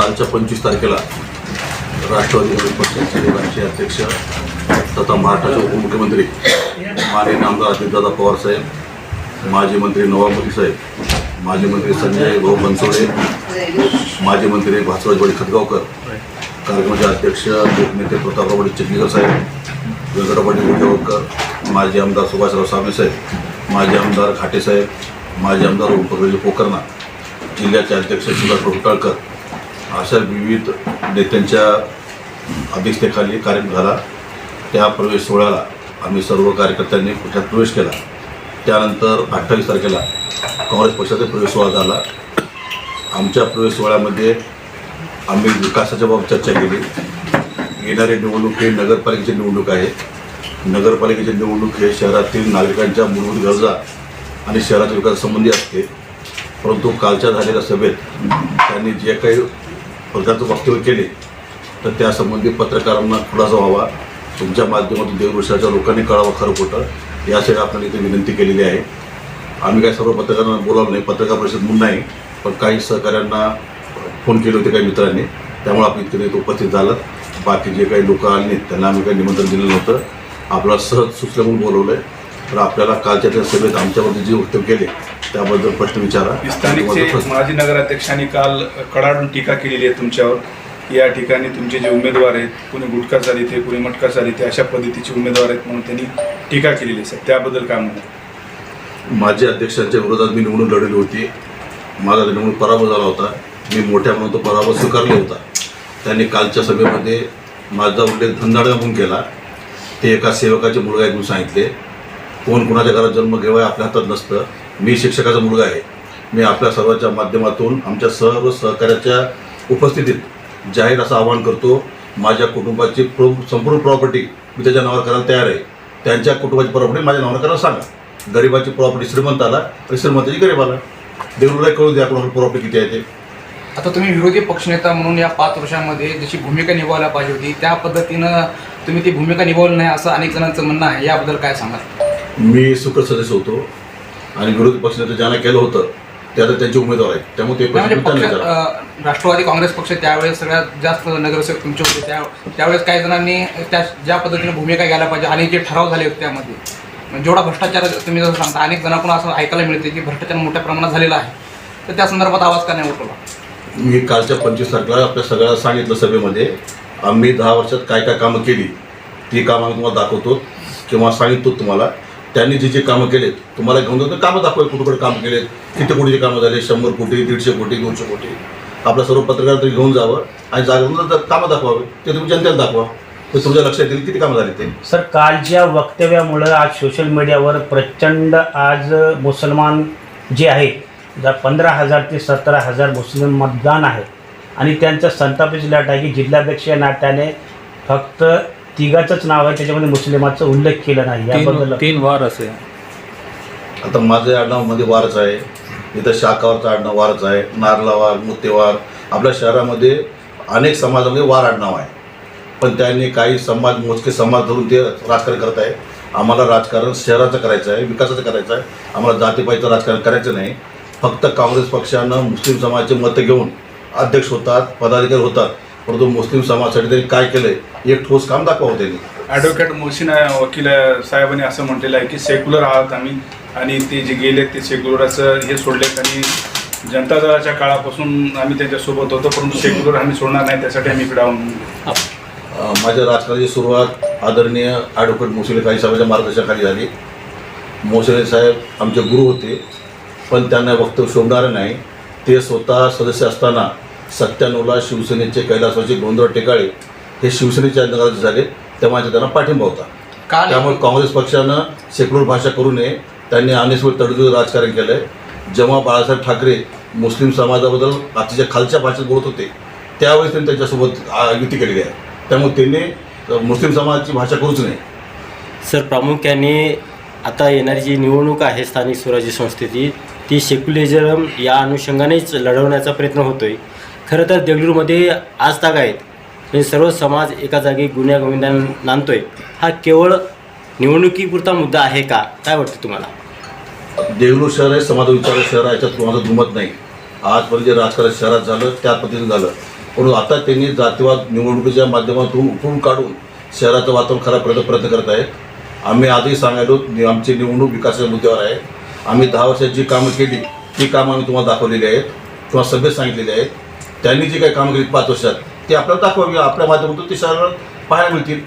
कालच्या पंचवीस तारखेला राष्ट्रवादी काँग्रेस पक्षाचे राष्ट्रीय अध्यक्ष तथा महाराष्ट्राचे उपमुख्यमंत्री माननीय आमदार अजितदादा पवार साहेब माजी मंत्री नवाब मोदी साहेब माजी मंत्री संजय भाऊ बनसोडे माजी मंत्री भास्करजवाडी खतगावकर कार्यक्रमाचे अध्यक्ष लोकनेते प्रतापरावडी चिखलीकर साहेब व्यंकटपाटी गुंडेवकर माजी आमदार सुभाषराव साबळे साहेब माजी आमदार घाटे साहेब माजी आमदार ओमप्रकाश पोकर्णा जिल्ह्याचे अध्यक्ष सुधाकर होटाळकर अशा विविध नेत्यांच्या अध्यक्षतेखाली कार्यक्रम झाला. त्या प्रवेश सोहळ्याला आम्ही सर्व कार्यकर्त्यांनी पक्षात प्रवेश केला? त्यानंतर अठ्ठावीस तारखेला काँग्रेस पक्षाचा प्रवेश सोहळा झाला. आमच्या प्रवेश सोहळ्यामध्ये आम्ही विकासाच्या बाबत चर्चा केली. येणारी निवडणूक ही नगरपालिकेची निवडणूक आहे. नगरपालिकेची निवडणूक हे शहरातील नागरिकांच्या मूलभूत गरजा आणि शहराच्या विकासासंबंधी असते. परंतु कालच्या झालेल्या सभेत त्यांनी जे काही प्रकारचं वक्तव्य केले तर त्यासंबंधी पत्रकारांना खुलासा व्हावा. तुमच्या माध्यमातून देववृषाच्या लोकांनी कळावं खरं खोटं. यासाठी आपण इथे विनंती केलेली आहे. आम्ही काय सर्व पत्रकारांना बोलावलं नाही पत्रकार परिषद म्हणून नाही पण काही सहकाऱ्यांना फोन केले होते काही मित्रांनी. त्यामुळे आपण इतके इथे उपस्थित झालं बाकी जे काही लोक आले त्यांना आम्ही काही निमंत्रण दिलं नव्हतं. आपला सहज सुचलं म्हणून बोलवलं आहे तर आपल्याला कालच्या त्या सभेत आमच्याबद्दल जे वक्तव्य केले त्याबद्दल प्रश्न विचारा. स्थानिकचे माजी नगराध्यक्षांनी काल कडाडून टीका केलेली आहे तुमच्यावर. या ठिकाणी तुमचे जे उमेदवार आहेत कुणी गुटखा चालिते कुणी मटका चालिते अशा पद्धतीचे उमेदवार आहेत म्हणून त्यांनी टीका केलेली आहे. सर त्याबद्दल काय म्हणतात माजी अध्यक्षांच्या विरोधात मी निवडणूक लढवली होती. माझा निवडणूक पराभव झाला होता मी मोठ्या म्हणून तो पराभव स्वीकारला होता. त्यांनी कालच्या सभेमध्ये माझा उल्लेख धंदाडा म्हणून केला. ते एका सेवकाचे मुलगा म्हणून सांगितले. कोण कोणाच्या घरात जन्म घेवाय आपल्या हातात नसतं. मी शिक्षकाचा मुलगा आहे. मी आपल्या सर्वांच्या माध्यमातून आमच्या सर्व सहकार्याच्या उपस्थितीत जाहीर असं आवाहन करतो. माझ्या कुटुंबाची प्रो संपूर्ण प्रॉपर्टी मी त्याच्या नावावर करायला तयार आहे. त्यांच्या कुटुंबाची प्रॉपर्टी माझ्या नावावर करायला सांगा. गरिबाची प्रॉपर्टी श्रीमंताला आणि श्रीमंताची गरीबाला. देवरुला कळू द्या कोणाला प्रॉपर्टी किती आहे ते. आता तुम्ही विरोधी पक्षनेता म्हणून या पाच वर्षामध्ये जशी भूमिका निभावायला पाहिजे होती त्या पद्धतीनं तुम्ही ती भूमिका निभावली नाही असं अनेक जणांचं म्हणणं आहे. याबद्दल काय सांगाल? मी सुखद सदस्य होतो आणि विरोधी पक्षाने ज्यांना केलं होतं ते आता त्यांचे उमेदवार आहेत. त्यामुळे ते म्हणजे प्रश्न पक्ष त्यांना विचारा. अं, राष्ट्रवादी काँग्रेस पक्ष त्यावेळेस सगळ्यात जास्त नगरसेवक तुमचे होते. त्या त्यावेळेस काही जणांनी त्या ज्या पद्धतीने भूमिका घ्यायला पाहिजे आणि जे ठराव झाले होते त्यामध्ये म्हणजे जेवढा भ्रष्टाचार तुम्ही जसं सांगता अनेक जणांकडून असं ऐकायला मिळते की भ्रष्टाचार मोठ्या प्रमाणात झालेला आहे. तर त्या संदर्भात आवाज का नाही उठवला? मी कालच्या पंचवीस तारखेला आपल्या सगळ्याला सांगितलं सभेमध्ये आम्ही दहा वर्षात काय काय कामं केली ती कामं आम्ही तुम्हाला दाखवतो किंवा सांगिततो तुम्हाला. त्यांनी जे जे कामं केलेत तुम्हाला घेऊन जातो कामं दाखवा कुठेकडे काम केलेत. किती कोटीचे कामं झाले? शंभर कोटी दीडशे कोटी दोनशे कोटी. आपला सर्व पत्रकार तरी घेऊन जावं आणि जागेवर कामं दाखवावे. ते तुम्ही जनतेला दाखवा. ते तुमच्या लक्षात येईल किती कामं झाली ते सर कालच्या वक्तव्यामुळं आज सोशल मीडियावर प्रचंड आज मुसलमान जे आहेत ज्या पंधरा हजार ते सतरा हजार मुस्लिम मतदान आहे आणि त्यांचं संतापीची लाट आहे की जिल्हाध्यक्ष या नात्याने फक्त तिघाचंच नाव आहे त्याच्यामध्ये मुस्लिमाचा उल्लेख केला नाही याबद्दल तीन तीन वार असे. आता माझं आडनावमध्ये वारच आहे. इथं शाखावरचं आडनाव वारच आहे नारलावार मुत्तेवार आपल्या शहरामध्ये अनेक समाजामध्ये वार आडनाव आहे. पण त्यांनी काही समाज मोजके समाज धरून ते राजकारण करत आहे. आम्हाला राजकारण शहराचं करायचं आहे विकासाचं करायचं आहे. आम्हाला जातीपातीचं राजकारण करायचं नाही. फक्त काँग्रेस पक्षानं मुस्लिम समाजाचे मतं घेऊन अध्यक्ष होतात पदाधिकारी होतात. परंतु मुस्लिम समाजासाठी त्यांनी काय केलं एक ठोस काम दाखवावं त्यांनी. ॲडव्होकेट मोहसिना वकील साहेबांनी असं म्हटलेलं आहे की सेक्युलर आहात आम्ही आणि ते जे गेले ते सेक्युलराचं हे सोडलेत आणि जनता दलाच्या काळापासून आम्ही त्यांच्यासोबत होतो परंतु सेक्युलर आम्ही सोडणार नाही त्यासाठी आम्ही इकडे आहोत. अ, माझ्या राजकारणाची सुरुवात आदरणीय ॲडव्होकेट मोसले काही साहेबांच्या मार्गदर्शनाखाली झाली. मोसले साहेब आमचे गुरु होते पण त्यांना वक्तव्य शोभणारे नाही. ते स्वतः सदस्य असताना सत्त्याण्णवला शिवसेनेचे कैलासवासी गोंधळ टेकाळे हे शिवसेनेच्या नगराध्यक्ष झाले. तेव्हा त्यांना पाठिंबा होता. काल त्यामुळे काँग्रेस पक्षानं सेक्युलर भाषा करू नये. त्यांनी अनेसवर तडजोड राजकारण केलं आहे जेव्हा बाळासाहेब ठाकरे मुस्लिम समाजाबद्दल अतिशय खालच्या भाषेत बोलत होते त्यावेळेस त्यांनी त्यांच्यासोबत युती केलेली आहे. त्यामुळे त्यांनी मुस्लिम समाजाची भाषा करूच नये. सर प्रामुख्याने आता येणारी जी निवडणूक आहे स्थानिक स्वराज्य संस्थेची ती सेक्युलरिझम या अनुषंगानेच लढवण्याचा प्रयत्न होतो आहे खरं तर देगलूरमध्ये आज ताग आहेत. म्हणजे सर्व समाज एका जागी गुन्ह्या गोविंदाने नांदतोय. हा केवळ निवडणुकीपुरता मुद्दा आहे का? काय वाटतं तुम्हाला? देगलूर शहर हे समाज विचार शहर आहे याच्यात माझं दुमत नाही. आजपर्यंत जे राजकारण शहरात झालं त्या पद्धतीने झालं. म्हणून आता त्यांनी जातीवाद निवडणुकीच्या माध्यमातून उकळून काढून शहराचं वातावरण खराब करण्याचा प्रयत्न करत आहेत. आम्ही आजही सांगायलो आमची निवडणूक विकासाच्या मुद्द्यावर आहे. आम्ही दहा वर्षात जी कामं केली ती कामं आम्ही तुम्हाला दाखवलेली आहेत किंवा सभेत सांगितलेली आहेत. त्यांनी जी काही कामं केली पाच वर्षात ते आपल्याला दाखवावी आपल्या माध्यमातून ते शहराला पाहायला मिळतील.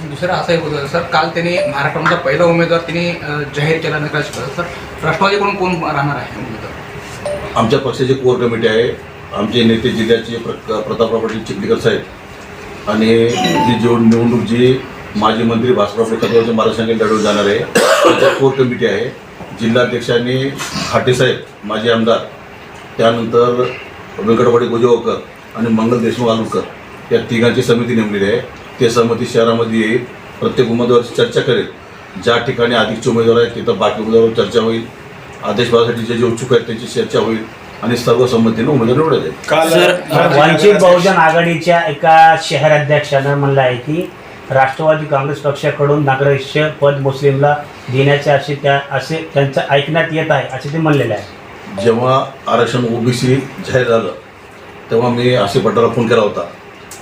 दुसरं असंही होतं सर काल त्यांनी महाराष्ट्रामधला पहिला उमेदवार त्यांनी जाहीर केला नगराध्यक्ष सर राष्ट्रवादीकडून कोण राहणार आहे उमेदवार? आमच्या पक्षाची कोर कमिटी आहे. आमचे नेते जिल्ह्याचे प्र प्रतापराव पाटील चिखलीकर साहेब. आणि जी जो निवडणूक जी माजी मंत्री भास्करराव खतवरच्या महाराष्ट्राने लढवून जाणार आहे त्याच्या कोर कमिटी आहे. जिल्हाध्यक्षांनी खाटेसाहेब माजी आमदार. त्यानंतर व्यंकटवाडी गोजेवाकर आणि मंगल देशमुख आलुकर या तिघांची समिती नेमलेली आहे. ते समिती शहरामध्ये येईल. प्रत्येक उमेदवाराची चर्चा करेल. ज्या ठिकाणी अधिकचे उमेदवार आहेत तिथं बाकी उमेदवारावर चर्चा होईल. आदेश पाहण्यासाठी जे जे इच्छुक आहेत त्यांची चर्चा होईल. आणि सर्व संमतीनं उमेदवार निवडले जाईल काल वंचित बहुजन आघाडीच्या एका शहर अध्यक्षानं म्हणलं आहे की राष्ट्रवादी काँग्रेस पक्षाकडून नागरिक पद मुस्लिमला देण्याचे असे त्या असे त्यांचं ऐकण्यात येत आहे असे ते म्हणलेले आहे. जेव्हा आरक्षण ओबीसी जाहीर झालं तेव्हा मी आसिफ पटाला फोन केला होता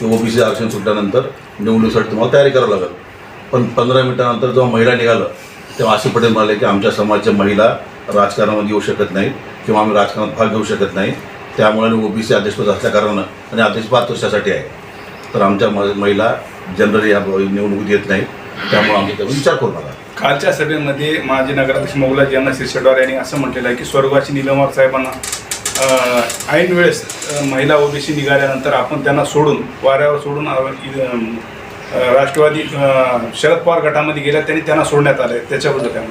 की ओबीसी आरक्षण सुटल्यानंतर निवडणुकीसाठी तुम्हाला तयारी करावी लागेल. पण पंधरा मिनिटानंतर जेव्हा महिला निघालं तेव्हा आसिफ पटेल म्हणाले की आमच्या समाजच्या महिला राजकारणामध्ये येऊ शकत नाही किंवा आम्ही राजकारणात भाग घेऊ शकत नाही त्यामुळे ओबीसी अध्यक्षपद असल्याकारणानं आणि अध्यक्ष पाच वर्षासाठी आहे. तर आमच्या म- महिला जनरली या निवडणुकीत येत नाही त्यामुळे आम्ही त्यावर विचार करू नका. कालच्या सभेमध्ये माजी नगराध्यक्ष मोगलाजी यांना शिरशेडवार यांनी असं म्हटलेलं आहे की स्वर्गवासी निलमवार साहेबांना ऐन वेळेस महिला ओबीसी निघाल्यानंतर आपण त्यांना सोडून वाऱ्यावर सोडून राष्ट्रवादी शरद पवार गटामध्ये गेल्या त्यांनी त्यांना सोडण्यात आलं आहे त्याच्याबद्दल काय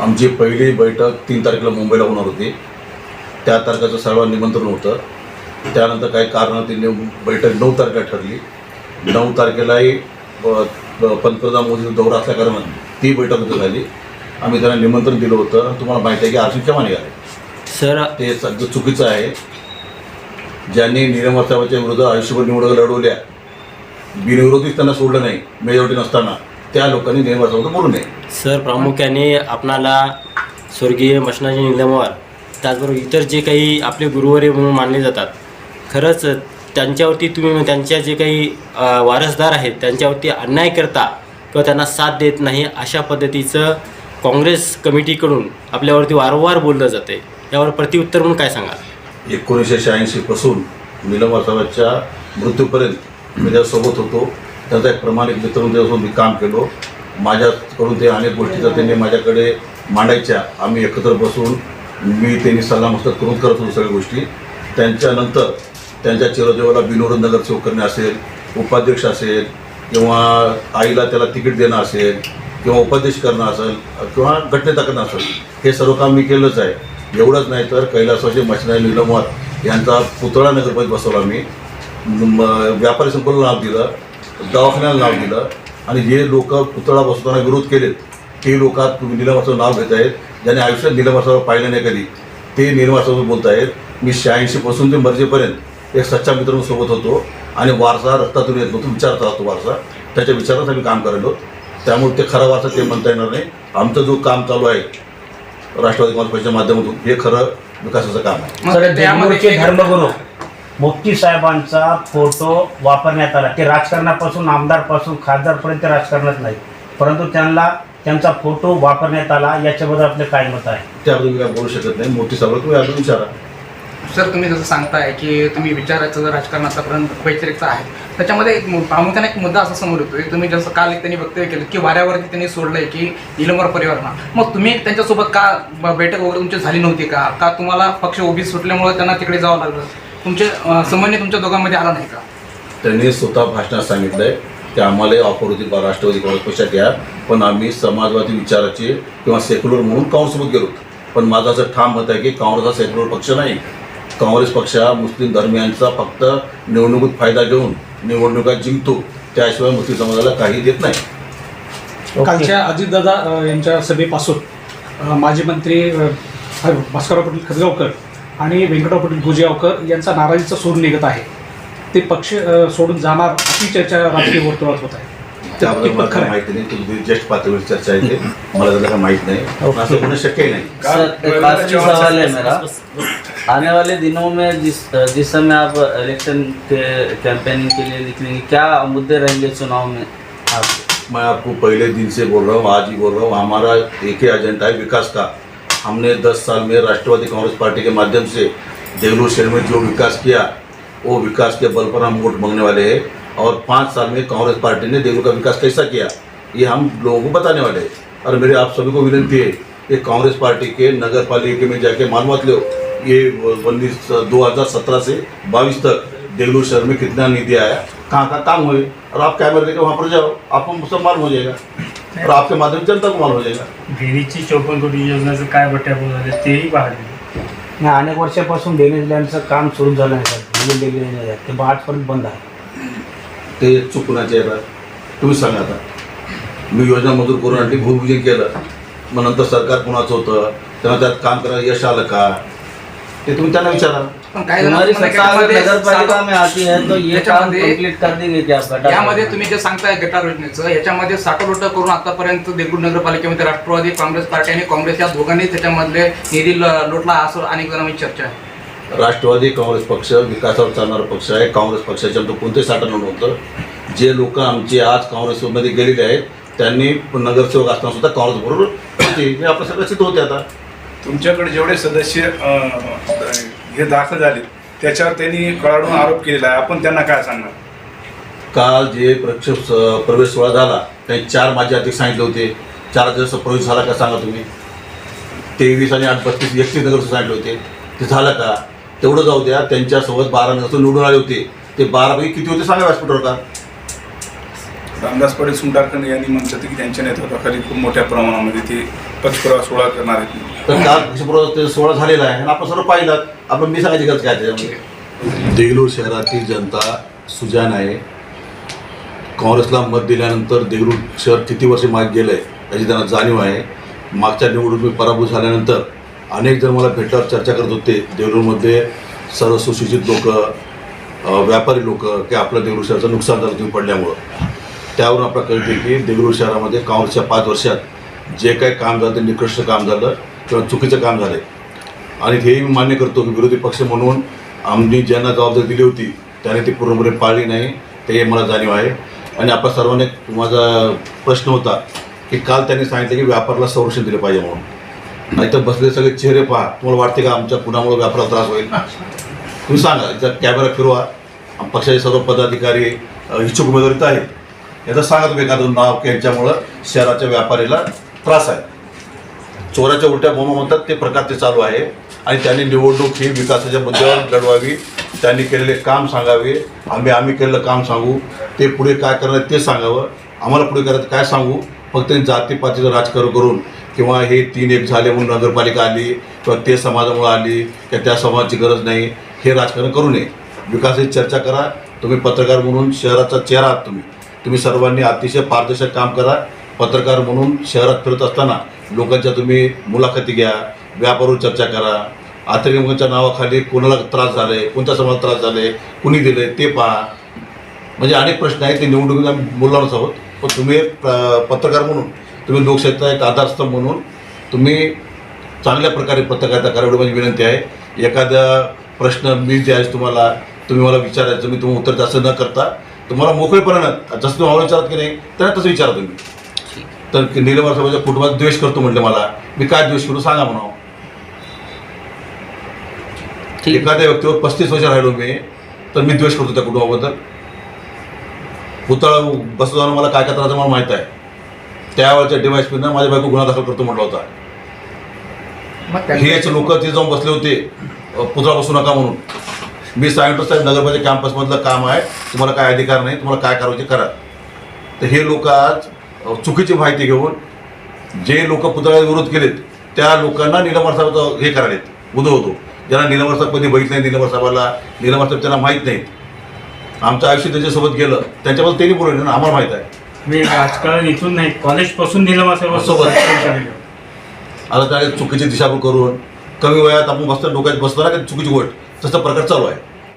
आमची पहिली बैठक तीन तारखेला मुंबईला होणार होती. त्या तारखेचं सर्व निमंत्रण होतं. त्यानंतर काही कारणाने त्यांनी बैठक नऊ तारखेला ठरली. नऊ तारखेलाही पंतप्रधान मोदीचा दौरा असल्या कारणाने ती बैठक रद्द झाली. आम्ही त्यांना निमंत्रण दिलं होतं. तुम्हाला माहिती आहे की आरक्षण केव्हा निघाले? सर ते सगळं चुकीचं आहे. ज्यांनी निरमर साहेबांच्या विरोधात आयुष्यभर निवडणुका लढवल्या बिनविरोधीच त्यांना सोडलं नाही मेजॉरिटी नसताना त्या लोकांनी साहेबांचं बोलू नये. सर प्रामुख्याने आपणाला स्वर्गीय मशनाजी निलमवार त्याचबरोबर इतर जे काही आपले गुरुवारी म्हणून मानले जातात खरंच त्यांच्यावरती तुम्ही त्यांच्या जे काही वारसदार आहेत त्यांच्यावरती अन्याय करता किंवा त्यांना साथ देत नाही अशा पद्धतीचं काँग्रेस कमिटीकडून आपल्यावरती वारंवार बोललं जाते यावर प्रतिउत्तर म्हणून काय सांगाल? एकोणीसशे शहाऐंशीपासून निलम साहेबांच्या मृत्यूपर्यंत मी त्यासोबत होतो त्यांचा एक प्रमाणिक मित्र म्हणून मी काम केलो. माझ्याकडून ते अनेक गोष्टी त्यांनी माझ्याकडे मांडायच्या. आम्ही एकत्र बसून मी त्यांनी सल्लामसलत करून करत होतो सगळ्या गोष्टी. त्यांच्यानंतर त्यांच्या चिरदेवाला बिनविरोध नगरसेवक करणे असेल उपाध्यक्ष असेल किंवा आईला त्याला तिकीट देणं असेल किंवा उपदेश करणं असेल किंवा घटने टाकणं असेल हे सर्व काम मी केलंच आहे. एवढंच नाही तर कैलासवाचे मशिनाई निलमवार यांचा पुतळा नगरपरिषद बसवला मी. म- व्यापारी संकुलं नाव दिलं दवाखान्याला नाव दिलं आणि जे लोक पुतळा बसवताना विरोध केलेत. ते लोक तुम्ही निलमाचं नाव घेत आहेत ज्याने आयुष्यात निलमासावर पाहिलं नाही कधी. ते निलमासावर बोलत आहेत मी शहाऐंशीपासून ते मर्जेपर्यंत एक सच्चा मित्रांसोबत होतो आणि वारसा रक्तातून येत नव्हतो विचारता राहतो वारसा. त्याच्या विचारात आम्ही काम करायलो. त्यामुळे ते खरा वारसा ते म्हणता येणार नाही. आमचं जो काम चालू आहे राष्ट्रवादी काँग्रेस पक्षाच्या माध्यमातून हे खरं विकासाचं काम आहे. तर त्यामध्ये धर्मगुरू मुफ्ती साहेबांचा फोटो वापरण्यात आला. ते राजकारणापासून आमदारपासून खासदारपर्यंत राजकारणात नाही परंतु त्यांना त्यांचा फोटो वापरण्यात आला. याच्याबद्दल आपलं काय मत आहे? त्याबद्दल मी काय बोलू शकत नाही. मोठी सभा तुम्ही अजून विचारा. सर तुम्ही जसं सांगताय की तुम्ही विचारायचं जर राजकारण आतापर्यंत वैचारिकचं आहे त्याच्यामध्ये एक प्रामुख्याने एक मुद्दा असा समोर येतोय. तुम्ही जसं काल एक त्यांनी वक्तव्य केलं की वाऱ्यावरती त्यांनी सोडलंय की निलंबर परिवारांना. मग तुम्ही त्यांच्यासोबत का बैठक वगैरे तुमची झाली नव्हती का? का तुम्हाला पक्ष ओबी सुटल्यामुळे त्यांना तिकडे जावं लागलं? तुमचे समन्वय तुमच्या दोघांमध्ये आला नाही का? त्यांनी स्वतः भाषणात सांगितलंय की आम्हाला ऑफर होती राष्ट्रवादी काँग्रेस पक्षात या पण आम्ही समाजवादी विचाराचे किंवा सेक्युलर म्हणून काँग्रेससोबत गेलो पण माझं असं ठाम मत आहे की काँग्रेस हा सेक्युलर पक्ष नाही. काँग्रेस पक्ष हा मुस्लिम धर्मियांचा फक्त निवडणुकीत फायदा घेऊन निवडणुका जिंकतो त्याशिवाय मुस्लिम समाजाला काही देत नाही. कालच्या अजितदादा अ, यांच्या सभेपासून अ, माजी मंत्री अ, भास्करराव पाटील खतगावकर आणि व्यंकटराव पाटील गुजेगावकर यांचा नाराजीचा सूर निघत आहे. ते पक्ष अ, सोडून जाणार अशी चर्चा राजकीय वर्तुळात होत आहे. त्याबद्दल मला कितपत खरं काही आहे? माहिती नाही तुम्ही ज्येष्ठ पातळीवर चर्चा आहे ते. मला त्याला काही माहीत नाही. असं होणं शक्यही नाही. काल सर, एक आखिरी चव्हाण सवाल है साहेब- मेरा. आने वाले दिनों में जिस जिस समय आप इलेक्शन के कैंपेनिंग के लिए निकलेंगे, क्या मुद्दे रहेंगे चुनाव में आप? मैं आपको पहले दिन से बोल रहा हूँ, आज ही बोल रहा हूँ, हमारा एक ही एजेंडा है विकास का। हमने 10 साल में राष्ट्रवादी कांग्रेस पार्टी के माध्यम से देवलू शहर में जो विकास किया, वो विकास के बल पर हम वोट मांगने वाले हैं और पाँच साल में कांग्रेस पार्टी ने देवलू का विकास कैसा किया, ये हम लोगों को बताने वाले हैं। और मेरे आप सभी को विनती है कि कांग्रेस पार्टी के नगर पालिका में जाके मालूमात लो ये उन्नीस दो हज़ार सत्रह से बाईस तक देवलू शहर में कितना निधि आया? कहाँ कहाँ काम हुए और आप कैमरे लेके वहाँ पर जाओ आपको सब मालूम हो जाएगा। और आपके माध्यम से जनता को मालूम हो जाएगा। देवीची चौपन्न कोटी योजनेचं काय बट्ट्याबोळ झाले तेही पाहिले नाही अनेक वर्षापासून ड्रेनेज लाईनचं काम सुरू झालं नाही सर नवीन ड्रेनेज आहे ते आजपर्यंत बंद आहे. ते चुकण्याचे तुम्ही सांगा आता. मी योजना मंजूर करून आणली भूमिपूजन केलं. मग नंतर सरकार कुणाचं होतं त्यांना त्यात काम करायला यश आलं का? ते तुम्ही त्यांना विचारा. हमारी सत्ता अगर याच्यामध्ये नगर पालिका सात- में आती है तो ये काम याच्यामध्ये- कंप्लीट कर देंगे क्या आप गटार यामध्ये तुम्ही जे सांगताय गटार योजनेचं याच्यामध्ये साठवलोट करून आतापर्यंत देगलूर नगरपालिकेमध्ये राष्ट्रवादी काँग्रेस पार्टी आणि काँग्रेस या दोघांनी त्याच्यामधले निधी ल- लोटला असं अनेक जणांची चर्चा आहे. राष्ट्रवादी काँग्रेस पक्ष विकासावर चालणारा पक्ष आहे. काँग्रेस पक्षाच्या आमचं कोणतेही साठवण नव्हतं. जे लोक आमचे आज काँग्रेसमध्ये गेलेले आहेत त्यांनी नगरसेवक असताना सुद्धा काँग्रेसबरोबर होते हे आपलं सगळं सिद्ध होते आता. तुमच्याकडे जेवढे सदस्य अं, हे दाखल झाले त्याच्यावर त्यांनी कळाडून आरोप केलेला आहे. आपण त्यांना काय सांगणार? काल जे प्रक्षेप प्रवेश सोहळा झाला त्यांनी चार माझे अध्यक्ष सांगितले होते. चार दिवस प्रवेश झाला का सांगा तुम्ही. तेवीस आणि आठ बत्तीस एकतीस नगर सांगितले होते. ते झालं का? तेवढं जाऊ द्या त्यांच्यासोबत बारा नगर निवडून आले होते. ते बारापैकी किती होते सांगा व्यासपीठावर का? रामदास पाटील सुंटारकर यांनी म्हणतात की त्यांच्या नेतृत्वाखाली खूप मोठ्या प्रमाणामध्ये ते पक्षपुरावा सोहळा करणार आहेत. तर काल ते सोहळा झालेला आहे आणि आपण सर्व पाहिलं. आपण मी सांगायची गरज काय त्याच्यामध्ये? देगलूर शहरातील जनता सुजान आहे. काँग्रेसला मत दिल्यानंतर देगलूर शहर किती वर्ष मागे गेलं आहे याची त्यांना जाणीव आहे. मागच्या निवडणुकीत पराभूत झाल्यानंतर अनेक जण मला भेटल्यावर चर्चा करत होते. देगलूरमध्ये सर्व सुशिक्षित लोक व्यापारी लोक की आपलं देगलूर शहराचं नुकसान झालं तुम्ही पडल्यामुळं. त्यावरून आपल्याला कळते की देगलूर शहरामध्ये काँग्रेसच्या पाच वर्षात जे काही काम झालं ते निकृष्ट काम झालं किंवा चुकीचं काम झालं आणि हेही मी मान्य करतो की विरोधी पक्ष म्हणून आम्ही ज्यांना जबाबदारी दिली होती त्याने ती पूर्णपणे पाळली नाही ते मला जाणीव आहे. आणि आपल्या सर्वांनी माझा प्रश्न होता की काल त्यांनी सांगितलं की व्यापाराला संरक्षण दिलं पाहिजे म्हणून. नाहीतर बसले सगळे चेहरे पहा तुम्हाला वाटते का आमच्या कुणामुळे व्यापाराला त्रास होईल? तुम्ही सांगा इथं कॅमेरा फिरवा पक्षाचे सर्व पदाधिकारी इच्छुक उमेदवारीत आहेत. याचं सांगा तुम्ही एखादं नाव की यांच्यामुळं शहराच्या व्यापारीला त्रास आहे. चोराच्या उलट्या बोमा म्हणतात ते प्रकार ते चालू आहे. आणि त्यांनी निवडणूक ही विकासाच्या मुद्द्यावर लढवावी त्यांनी केलेले काम सांगावे. आम्ही आम्ही केलेलं काम सांगू. ते पुढे काय करणार ते सांगावं. आम्हाला पुढे करायचं काय सांगू? फक्त जातीपातीचं राजकारण करून किंवा हे तीन एक झाले म्हणून नगरपालिका आली किंवा ते समाजामुळे आली किंवा त्या समाजाची गरज नाही हे राजकारण करू नये. विकासाची चर्चा करा. तुम्ही पत्रकार म्हणून शहराचा चेहरा आहात तुम्ही. तुम्ही सर्वांनी अतिशय पारदर्शक काम करा. पत्रकार म्हणून शहरात फिरत असताना लोकांच्या तुम्ही मुलाखती घ्या व्यापारवर चर्चा करा. अतिरेकांच्या नावाखाली कोणाला त्रास झाला आहे कोणत्या समाजाला त्रास झाला आहे कुणी दिलं आहे ते पहा. म्हणजे अनेक प्रश्न आहेत ते निवडणुकीत बोलणारच आहोत. पण तुम्ही प- पत्रकार म्हणून तुम्ही लोकशाहीचा एक आधारस्तंभ म्हणून तुम्ही चांगल्या प्रकारे पत्रकारिता करावी माझी विनंती आहे. एखादा प्रश्न मी जे आहे तुम्हाला तुम्ही मला विचारायचं मी तुम्ही उत्तर जास्त न करता तुम्हाला मोकळेपणानं जसं तुम्ही मला विचारत की नाही तर तसं विचारा तुम्ही. तर निलंबर साहेबाच्या कुटुंबात द्वेष करतो म्हटलं मला. मी काय द्वेष करू सांगा म्हणावं. ठीक. एखाद्या व्यक्तीवर पस्तीस वर्ष राहिलो मी तर मी द्वेष करतो त्या कुटुंबाबद्दल. पुतळा बसवताना मला काय काय त्रास आहे मला माहीत आहे. त्यावेळच्या डिवाइस पिनं माझ्या बायको गुन्हा दाखल करतो म्हटलं होता. हेच लोक ते जाऊन बसले होते पुतळा बसू नका म्हणून. मी सांगितलं साहेब नगरपालिका कॅम्पसमधलं काम आहे. तुम्हाला काय अधिकार नाही तुम्हाला काय करायचे करा. तर हे लोक आज चुकीची माहिती घेऊन जे लोक पुतळ्याला विरोध केलेत त्या लोकांना निलंबर साहेब हे करायलेत उदो होतो. ज्यांना निलंबर साहेब कधी बघितलं नाही निलंबर साहेबाला निलंबर साहेब त्यांना माहीत नाहीत आमचं आयुष्य त्यांच्यासोबत गेलं. त्यांच्याबद्दल त्यांनी बोलले ना आम्हाला माहीत आहे. मी राजकारण इथून नाही कॉलेजपासून दिलं माझं सोबत. आता काय चुकीची दिशाभूल करून कमी वयात आपण बसतो डोक्यात बसतो ना चुकीची गोष्ट. तसं प्रकार चालू आहे.